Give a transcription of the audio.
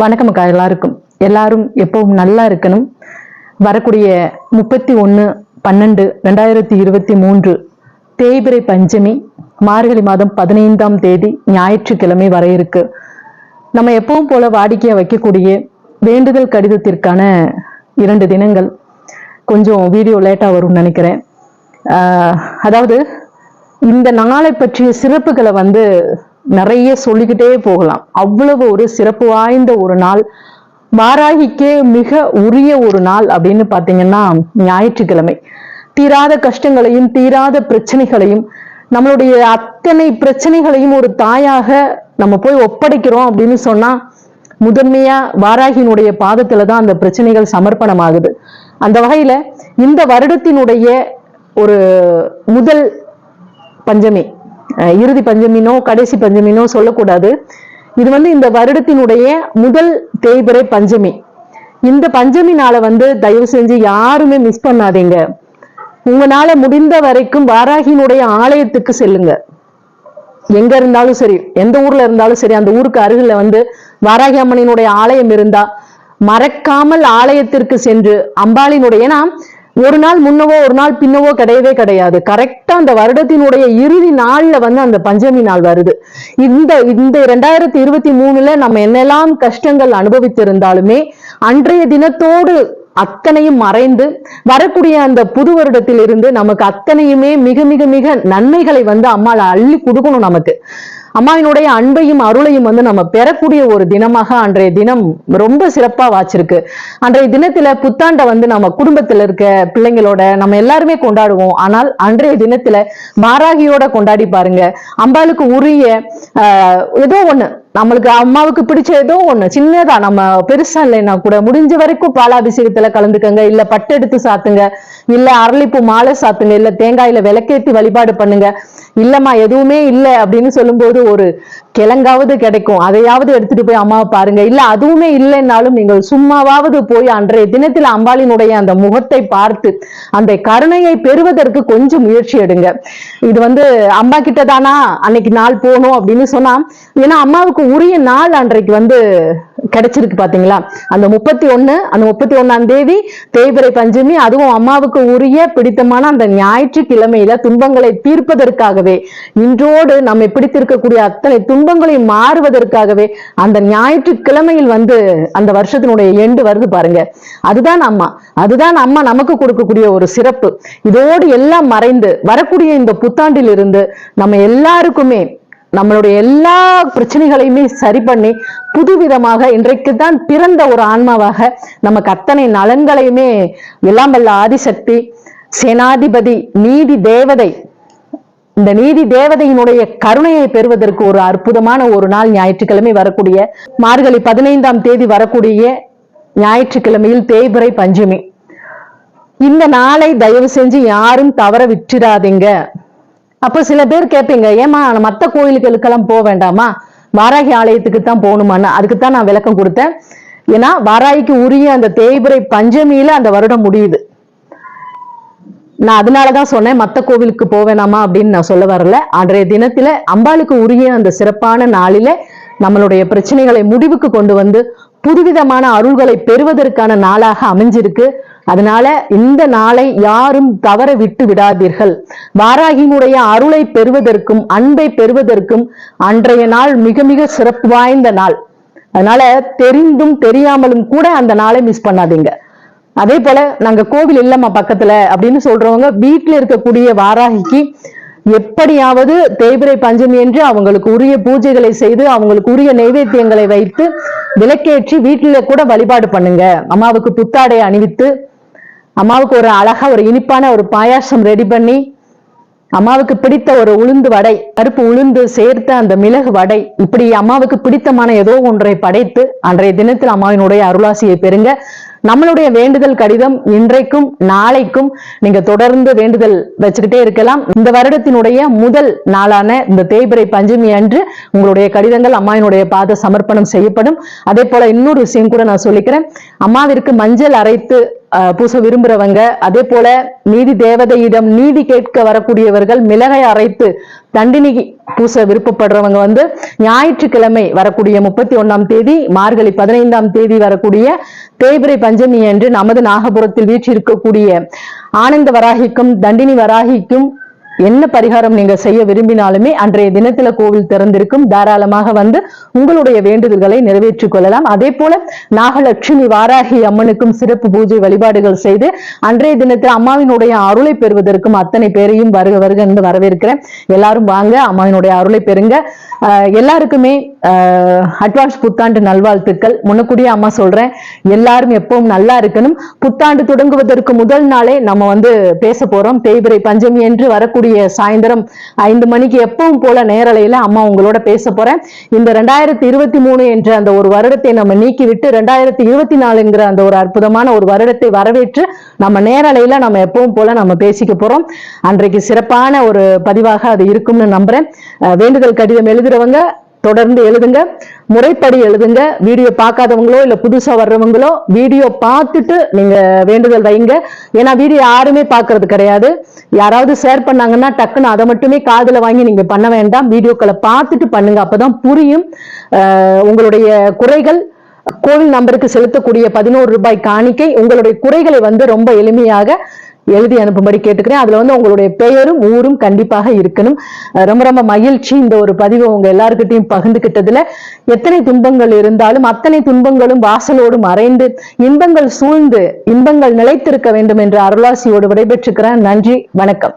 வணக்கம் அக்கா எல்லாருக்கும். எல்லாரும் எப்பவும் நல்லா இருக்கணும். வரக்கூடிய முப்பத்தி ஒன்று பன்னெண்டு ரெண்டாயிரத்தி இருபத்தி மூன்று தேய்பிரை பஞ்சமி மார்கழி மாதம் பதினைந்தாம் தேதி ஞாயிற்றுக்கிழமை வர இருக்கு. நம்ம எப்பவும் போல வாடிக்கையை வைக்கக்கூடிய வேண்டுதல் கடிதத்திற்கான இரண்டு தினங்கள். கொஞ்சம் வீடியோ லேட்டாக வரும்னு நினைக்கிறேன். அதாவது இந்த நாளை பற்றிய சிறப்புகளை வந்து நிறைய சொல்லிக்கிட்டே போகலாம். அவ்வளவு ஒரு சிறப்பு வாய்ந்த ஒரு நாள். வாராகிக்கே மிக உரிய ஒரு நாள் அப்படின்னு பார்த்தீங்கன்னா ஞாயிற்றுக்கிழமை. தீராத கஷ்டங்களையும் தீராத பிரச்சனைகளையும் நம்மளுடைய அத்தனை பிரச்சனைகளையும் ஒரு தாயாக நம்ம போய் ஒப்படைக்கிறோம் அப்படின்னு சொன்னா முதன்மையா வாராகியினுடைய பாதத்துல தான் அந்த பிரச்சனைகள் சமர்ப்பணமாகுது. அந்த வகையில இந்த வருடத்தினுடைய ஒரு முதல் பஞ்சமி இறுதி பஞ்சமினோ கடைசி பஞ்சமினோ சொல்லக்கூடாது. இது வந்து இந்த வருடத்தினுடைய முதல் தேய்பிறை பஞ்சமி. இந்த பஞ்சமி நாளை வந்து தயவு செஞ்சு யாருமே மிஸ் பண்ணாதீங்க. உங்களால முடிந்த வரைக்கும் வாராகியினுடைய ஆலயத்துக்கு செல்லுங்க. எங்க இருந்தாலும் சரி எந்த ஊர்ல இருந்தாலும் சரி அந்த ஊருக்கு அருகில வந்து வாராகி அம்மனினுடைய ஆலயம் இருந்தா மறக்காமல் ஆலயத்திற்கு சென்று அம்பாளினுடைய ஏன்னா ஒரு நாள் முன்னவோ ஒரு நாள் பின்னவோ கிடையவே கிடையாது. கரெக்டா அந்த வருடத்தினுடைய இறுதி நாள்ல வந்து அந்த பஞ்சமி நாள் வருது. இந்த இந்த ரெண்டாயிரத்தி இருபத்தி மூணுல நம்ம என்னெல்லாம் கஷ்டங்கள் அனுபவித்திருந்தாலுமே அன்றைய தினத்தோடு அத்தனையும் மறைந்து வரக்கூடிய அந்த புது வருடத்தில் இருந்து நமக்கு அத்தனையுமே மிக மிக மிக நன்மைகளை வந்து அம்மாள் அள்ளி கொடுக்கணும் நமக்கு. அம்மாவினுடைய அன்பையும் அருளையும் வந்து நம்ம பெறக்கூடிய ஒரு தினமாக அன்றைய தினம் ரொம்ப சிறப்பா வாச்சிருக்கு. அன்றைய தினத்துல புத்தாண்டை வந்து நம்ம குடும்பத்துல இருக்க பிள்ளைங்களோட நம்ம எல்லாருமே கொண்டாடுவோம். ஆனால் அன்றைய தினத்துல பாராகியோட கொண்டாடி பாருங்க. அம்பாளுக்கு உரிய ஏதோ ஒண்ணு. நம்மளுக்கு அம்மாவுக்கு பிடிச்ச ஏதோ ஒண்ணு. சின்னதா நம்ம பெருசா இல்லைன்னா கூட முடிஞ்ச வரைக்கும் பாலாபிஷேகத்துல கலந்துக்கங்க. இல்ல பட்டெடுத்து சாத்துங்க. இல்ல அரளிப்பூ மாலை சாத்துங்க இல்ல தேங்காயில விளக்கேத்தி வழிபாடு பண்ணுங்க. இல்லம்மா எதுவுமே இல்லை அப்படின்னு சொல்லும்போது ஒரு கிழங்காவது கிடைக்கும். அதையாவது எடுத்துட்டு போய் அம்மாவை பாருங்க. இல்ல அதுவுமே இல்லைன்னாலும் நீங்கள் சும்மாவாவது போய் அன்றைய தினத்தில் அம்பாளினுடைய அந்த முகத்தை பார்த்து அந்த கருணையை பெறுவதற்கு கொஞ்சம் முயற்சி எடுங்க. இது வந்து அம்மா கிட்ட தானா அன்னைக்கு நாள் போகணும் அப்படின்னு சொன்னா ஏன்னா அம்மாவுக்கு உரிய நாள் அன்றைக்கு வந்து கிடைச்சிருக்கு பாத்தீங்களா? அந்த முப்பத்தி ஒண்ணு அந்த முப்பத்தி ஒன்னாம் தேதி தேய்பிறை பஞ்சமி அதுவும் அம்மாவுக்கு உரிய பிடித்தமான அந்த ஞாயிற்றுக்கிழமையில துன்பங்களை தீர்ப்பதற்காகவே இன்றோடு நம்மை பிடித்திருக்கக்கூடிய அத்தனை துன்பங்களையும் மாறுவதற்காகவே அந்த ஞாயிற்றுக்கிழமையில் வந்து அந்த வருஷத்தினுடைய எண்டு வருது பாருங்க. அதுதான் அம்மா. அதுதான் அம்மா நமக்கு கொடுக்கக்கூடிய ஒரு சிறப்பு. இதோடு எல்லாம் மறைந்து வரக்கூடிய இந்த புத்தாண்டில் இருந்து நம்ம எல்லாருக்குமே நம்மளுடைய எல்லா பிரச்சனைகளையுமே சரி பண்ணி புதுவிதமாக இன்றைக்கு தான் பிறந்த ஒரு ஆன்மாவாக நமக்கு அத்தனை நலன்களையுமே எல்லாம் வல்ல ஆதிசக்தி சேனாதிபதி நீதி தேவதை இந்த நீதி தேவதையினுடைய கருணையை பெறுவதற்கு ஒரு அற்புதமான ஒரு நாள் ஞாயிற்றுக்கிழமை வரக்கூடிய மார்கழி பதினைந்தாம் தேதி வரக்கூடிய ஞாயிற்றுக்கிழமையில் தேய்பிறை பஞ்சமி. இந்த நாளை தயவு செஞ்சு யாரும் தவற விட்டுறாதீங்க. அப்போ சில பேர் கேட்பீங்க ஏமா மற்ற கோயிலுகளுக்கெல்லாம் போக வேண்டாமா? வாராகி ஆலயத்துக்கு தான் போகணுமான்னு. அதுக்கு தான் நான் விளக்கம் கொடுத்தேன். ஏன்னா வாராகிக்கு உரிய அந்த தேய்புரை பஞ்சமியில அந்த வருடம் முடியுது. நான் அதனாலதான் சொன்னேன் மத்த கோவிலுக்கு போவேணாமா அப்படின்னு நான் சொல்ல வரல. அன்றைய தினத்துல அம்பாளுக்கு உரிய அந்த சிறப்பான நாளில நம்மளுடைய பிரச்சனைகளை முடிவுக்கு கொண்டு வந்து புதுவிதமான அருள்களை பெறுவதற்கான நாளாக அமைஞ்சிருக்கு. அதனால இந்த நாளை யாரும் தவற விட்டு விடாதீர்கள். வாராகியினுடைய அருளை பெறுவதற்கும் அன்பை பெறுவதற்கும் அன்றைய நாள் மிக மிக சிறப்பு வாய்ந்த நாள். அதனால தெரிந்தும் தெரியாமலும் கூட அந்த நாளை மிஸ் பண்ணாதீங்க. அதே போல நாங்க கோவில் இல்லம்மா பக்கத்துல அப்படின்னு சொல்றவங்க வீட்டுல இருக்கக்கூடிய வாராகிக்கு எப்படியாவது தேய்பிரை பஞ்சமி என்று அவங்களுக்கு உரிய பூஜைகளை செய்து அவங்களுக்கு உரிய நைவேத்தியங்களை வைத்து விளக்கேற்றி வீட்டில கூட வழிபாடு பண்ணுங்க. அம்மாவுக்கு புத்தாடை அணிவித்து அம்மாவுக்கு ஒரு அழகா ஒரு இனிப்பான ஒரு பாயாசம் ரெடி பண்ணி அம்மாவுக்கு பிடித்த ஒரு உளுந்து வடை கருப்பு உளுந்து சேர்த்த அந்த மிளகு வடை இப்படி அம்மாவுக்கு பிடித்தமான ஏதோ ஒன்றை படைத்து அன்றைய தினத்தில் அம்மாவினுடைய அருளாசியை பெறுங்க. நம்மளுடைய வேண்டுதல் கடிதம் இன்றைக்கும் நாளைக்கும் நீங்க தொடர்ந்து வேண்டுதல் வச்சுக்கிட்டே இருக்கலாம். இந்த வருடத்தினுடைய முதல் நாளான இந்த தேய்பிறை பஞ்சமி அன்று உங்களுடைய கடிதங்கள் அம்மாவினுடைய பாத சமர்ப்பணம் செய்யப்படும். அதே போல இன்னொரு விஷயம் கூட நான் சொல்லிக்கிறேன். அம்மாவிற்கு மஞ்சள் அரைத்து பூச விரும்புறவங்க அதே போல நீதி தேவதையிடம் நீதி கேட்க வரக்கூடியவர்கள் மிளகை அரைத்து தண்டினி பூச விருப்பப்படுறவங்க வந்து ஞாயிற்றுக்கிழமை வரக்கூடிய முப்பத்தி ஒன்னாம் தேதி மார்கழி பதினைந்தாம் தேதி வரக்கூடிய தேய்பிரை பஞ்சமி அன்று நமது நாகபுரத்தில் வீற்றிருக்கக்கூடிய ஆனந்த வராகிக்கும் தண்டினி வராகிக்கும் என்ன பரிகாரம் நீங்க செய்ய விரும்பினாலுமே அன்றைய தினத்துல கோவில் திறந்திருக்கும். தாராளமாக வந்து உங்களுடைய வேண்டுதல்களை நிறைவேற்றிக் கொள்ளலாம். அதே போல நாகலட்சுமி வாராகி அம்மனுக்கும் சிறப்பு பூஜை வழிபாடுகள் செய்து அன்றைய தினத்துல அம்மாவினுடைய அருளை பெறுவதற்கும் அத்தனை பேரையும் வருக வருக என்று வரவேற்கிறேன். எல்லாரும் வாங்க அம்மாவினுடைய அருளை பெறுங்க. எல்லாருக்குமே அட்வான்ஸ் புத்தாண்டு நல்வாழ்த்துக்கள். முன்னக்கூடிய அம்மா சொல்றேன் எல்லாரும் எப்பவும் நல்லா இருக்கணும். புத்தாண்டு தொடங்குவதற்கு முதல் நாளே நம்ம வந்து பேச போறோம். தேய்பிரை பஞ்சமி என்று வரக்கூடிய சாயந்தரம் ஐந்து மணிக்கு எப்பவும் போல நேரலையில அம்மா உங்களோட பேச போறேன். இந்த ரெண்டாயிரத்தி இருபத்தி மூணு என்ற அந்த ஒரு வருடத்தை நம்ம நீக்கிவிட்டு ரெண்டாயிரத்தி இருபத்தி நாலுங்கிற அந்த ஒரு அற்புதமான ஒரு வருடத்தை வரவேற்று நம்ம நேரலையில நம்ம எப்பவும் போல நம்ம பேசிக்க போறோம். அன்றைக்கு சிறப்பான ஒரு பதிவாக அது இருக்கும்னு நம்புறேன். வேண்டுதல் கடிதம் எழுதுறவங்க தொடர்ந்து எழுதுங்க. முறைப்படி எழுதுங்க. வீடியோ பார்க்காதவங்களோ இல்லை புதுசாக வர்றவங்களோ வீடியோ பார்த்துட்டு நீங்கள் வேண்டுதல் வைங்க. ஏன்னா வீடியோ யாருமே பார்க்கறது கிடையாது. யாராவது ஷேர் பண்ணாங்கன்னா டக்குன்னு அதை மட்டுமே காதில் வாங்கி நீங்கள் பண்ண வேண்டாம். வீடியோக்களை பார்த்துட்டு பண்ணுங்க. அப்பதான் புரியும். உங்களுடைய குறைகள். கோவில் நம்பருக்கு செலுத்தக்கூடிய பதினோரு ரூபாய் காணிக்கை உங்களுடைய குறைகளை வந்து ரொம்ப எளிமையாக எழுதி அனுப்பும்படி கேட்டுக்கிறேன். அதுல வந்து உங்களுடைய பெயரும் ஊரும் கண்டிப்பாக இருக்கணும். ரொம்ப ரொம்ப மகிழ்ச்சி இந்த ஒரு பதிவை உங்க எல்லாருக்கிட்டையும் பகிர்ந்துகிட்டதுல. எத்தனை துன்பங்கள் இருந்தாலும் அத்தனை துன்பங்களும் வாசலோடு மறைந்து இன்பங்கள் சூழ்ந்து இன்பங்கள் நிலைத்திருக்க வேண்டும் என்று அருளாசியோடு விடைபெற்றுக்கிறேன். நன்றி வணக்கம்.